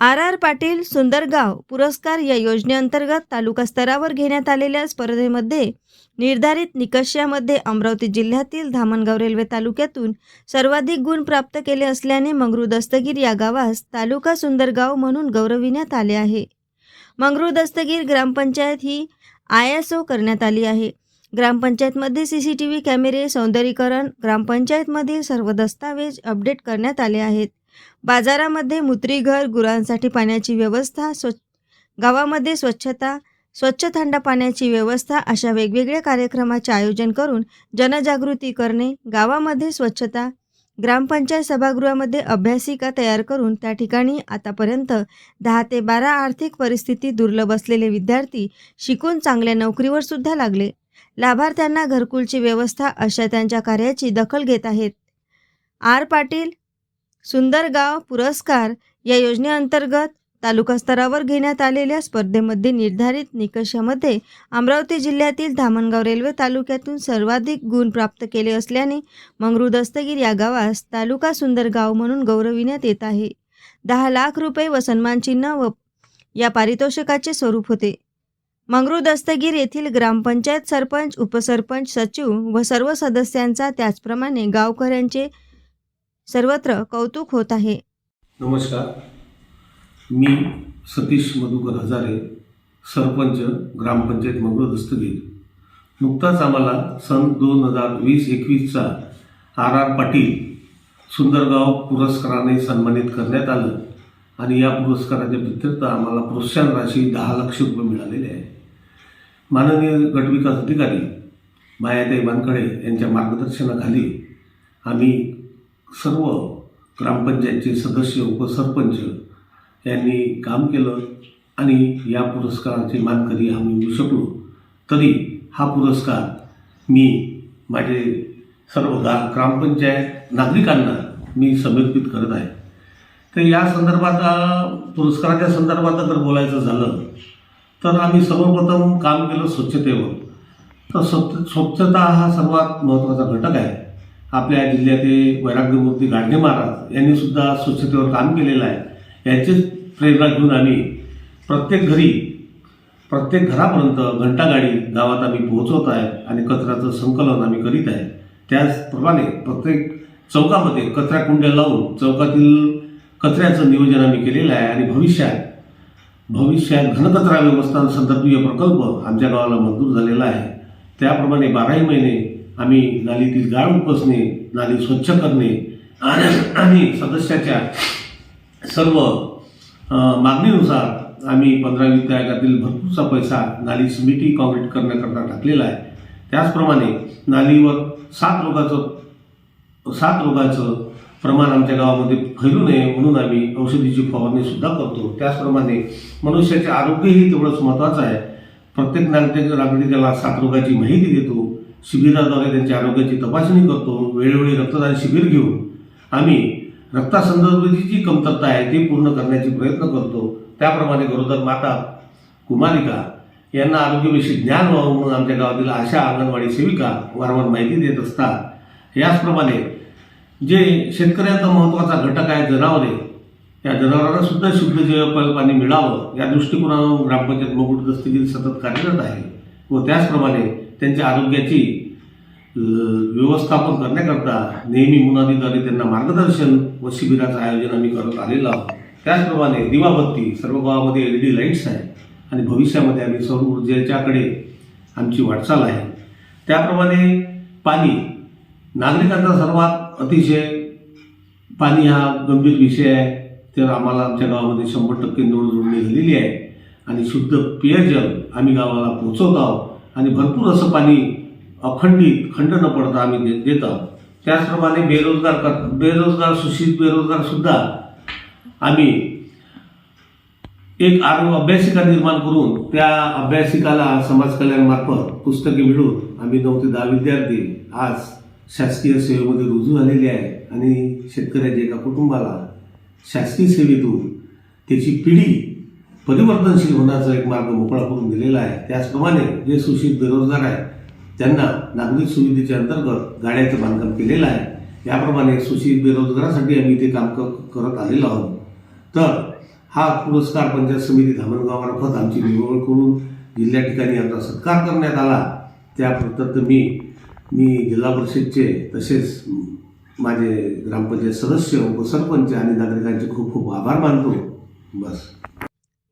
R R Patil सुंदरगाव पुरस्कार या योजनेअंतर्गत तालुका स्तरावर घेण्यात आलेल्या स्पर्धेमध्ये निर्धारित निकषामध्ये अमरावती जिल्ह्यातील धामणगाव रेल्वे तालुक्यातून सर्वाधिक गुण प्राप्त केले असल्याने मंगरू दस्तगीर या गावास तालुका सुंदरगाव म्हणून गौरविण्यात आले आहे. मंगरू दस्तगीर ग्रामपंचायत ही आय एस ओ करण्यात आली आहे. ग्रामपंचायतमध्ये सी सी टी व्ही कॅमेरे सौंदर्यीकरण ग्रामपंचायतमधील सर्व दस्तावेज अपडेट करण्यात आले आहेत. बाजारामध्ये मुत्रीघर गुरांसाठी पाण्याची व्यवस्था स्व गावामध्ये स्वच्छता स्वच्छ थंड पाण्याची व्यवस्था अशा वेगवेगळ्या कार्यक्रमाचे आयोजन करून जनजागृती करणे गावामध्ये स्वच्छता ग्रामपंचायत सभागृहामध्ये अभ्यासिका तयार करून त्या ठिकाणी आतापर्यंत दहा ते बारा आर्थिक परिस्थिती दुर्लभ असलेले विद्यार्थी शिकून चांगल्या नोकरीवर सुद्धा लागले. लाभार्थ्यांना घरकुलची व्यवस्था अशा त्यांच्या कार्याची दखल घेत आहेत. आर पाटील सुंदर गाव पुरस्कार या योजनेअंतर्गत तालुका स्तरावर घेण्यात आलेल्या स्पर्धेमध्ये निर्धारित निकषामध्ये अमरावती जिल्ह्यातील धामणगाव रेल्वे तालुक्यातून सर्वाधिक गुण प्राप्त केले असल्याने मंगरू दस्तगीर या गावास तालुका सुंदर गाव म्हणून गौरविण्यात येत आहे. दहा लाख रुपये व सन्मानचिन्ह व या पारितोषिकाचे स्वरूप होते. मंगरू दस्तगीर येथील ग्रामपंचायत सरपंच उपसरपंच सचिव व सर्व सदस्यांचा त्याचप्रमाणे गावकऱ्यांचे सर्वत्र कौतुक होत आहे. नमस्कार. मी सतीश मधुकर हजारे सरपंच ग्रामपंचायत मंगळ दस्तगीर. नुकताच आम्हाला सन दोन हजार वीस एकवीसचा आर आर पाटील सुंदरगाव पुरस्काराने सन्मानित करण्यात आलं आणि या पुरस्काराच्या व्यतिरिक्त आम्हाला प्रोत्साहन राशी दहा लक्ष रुपये मिळालेले आहे. माननीय गटविकास अधिकारी मायाताई वानखडे यांच्या मार्गदर्शनाखाली आम्ही सर्व ग्रामपंचायतचे सदस्य उपसरपंच यांनी काम केलं आणि या पुरस्काराचे मानकरी आम्ही होऊ शकलो. तरी हा पुरस्कार मी माझे सर्व गा ग्रामपंचायत नागरिकांना मी समर्पित करत आहे. तर या संदर्भात पुरस्काराच्या संदर्भात जर बोलायचं झालं तर आम्ही सर्वप्रथम काम केलं स्वच्छतेवर. तर स्वच्छ स्वच्छता हा सर्वात महत्त्वाचा घटक आहे. आपल्या जिल्ह्यातील वैराग्यमूर्ती गाडगे महाराज यांनी सुद्धा स्वच्छतेवर काम केलेलं आहे. याचीच प्रेरणा घेऊन आम्ही प्रत्येक घरी प्रत्येक घरापर्यंत घंटागाडी गावात आम्ही पोहोचवत आहे आणि कचऱ्याचं संकलन आम्ही करीत आहे. त्याचप्रमाणे प्रत्येक चौकामध्ये कचरा कुंड्या लावून चौकातील कचऱ्याचं नियोजन आम्ही केलेलं आहे आणि भविष्यात भविष्यात घनकचरा व्यवस्थान संदर्भीय प्रकल्प आमच्या गावाला मंजूर झालेला आहे. त्याप्रमाणे बाराही महिने आम्ही नालीतील गाळ उपसणे नाली स्वच्छ करणे आणि आणि सदस्याच्या सर्व मागणीनुसार आम्ही पंधरा त्यागातील भरपूरचा पैसा नाली सिमिटी कॉन्क्रीट करण्याकरता टाकलेला आहे. त्याचप्रमाणे नालीवर सात रोगाचं सात रोगाचं प्रमाण आमच्या गावामध्ये फैलू नये म्हणून आम्ही औषधीची फवारणी सुद्धा करतो. त्याचप्रमाणे मनुष्याचे आरोग्यही तेवढंच महत्त्वाचं आहे. प्रत्येक नागरिक नागरिकाला सात रोगाची माहिती देतो. शिबिराद्वारे त्यांच्या आरोग्याची तपासणी करतो वेळोवेळी रक्तदान शिबिर घेऊन आम्ही रक्तासंदर्भाची जी कमतरता आहे ती पूर्ण करण्याचे प्रयत्न करतो. त्याप्रमाणे गरोदर माता कुमारिका यांना आरोग्यविषयी ज्ञान व्हावं म्हणून आमच्या गावातील आशा अंगणवाडी सेविका वारंवार माहिती देत असतात. याचप्रमाणे जे शेतकऱ्यांचा महत्त्वाचा घटक आहे जनावरे या जनावरांना सुद्धा शुद्ध जैव पाणी मिळावं या दृष्टिकोनातून ग्रामपंचायत मुकुट दस्तगीर सतत कार्यरत आहे व त्याचप्रमाणे त्यांच्या आरोग्याची व्यवस्थापन करण्याकरता नेहमी मुनादीद्वारे त्यांना मार्गदर्शन व शिबिराचं आयोजन आम्ही करत आलेलो आहोत. त्याचप्रमाणे दिवाबत्ती सर्व गावामध्ये एल ई डी लाईट्स आहे आणि भविष्यामध्ये आम्ही सौर ऊर्जेच्याकडे आमची वाटचाल आहे. त्याप्रमाणे पाणी नागरिकांचा सर्वात अतिशय पाणी हा गंभीर विषय आहे. तर आम्हाला आमच्या गावामध्ये शंभर टक्के नोड जोडणी झालेली आहे आणि शुद्ध पेयजल आम्ही गावाला पोचवत आहोत. आणि भरपूर असं पाणी अखंडित खंड न पडता आम्ही दे देत आहोत. त्याचप्रमाणे बेरोजगार कर बेरोजगार सुशिक्षित बेरोजगार सुद्धा आम्ही एक आरो अभ्यासिका निर्माण करून त्या अभ्यासिकाला समाज कल्याणमार्फत पुस्तके मिळून आम्ही नऊ ते दहा विद्यार्थी आज शासकीय सेवेमध्ये रुजू झालेले आहे. आणि शेतकऱ्याच्या एका कुटुंबाला शासकीय सेवेतून त्याची पिढी परिवर्तनशील होण्याचा एक मार्ग मोकळा करून दिलेला आहे. त्याचप्रमाणे जे सुशिक्षित बेरोजगार आहेत त्यांना नागरिक सुविधेच्या अंतर्गत गाड्याचं बांधकाम केलेलं आहे. याप्रमाणे सुशील बेरोजगारासाठी आम्ही ते काम क करत आलेलो आहोत. तर हा पुरस्कार पंचायत समिती धामणगावामार्फत आमची निवड करून जिल्ह्या ठिकाणी आमचा सत्कार करण्यात आला. त्याप्रत मी मी जिल्हा परिषदचे तसेच माझे ग्रामपंचायत सदस्य उपसरपंच आणि नागरिकांचे खूप खूप आभार मानतो. बस.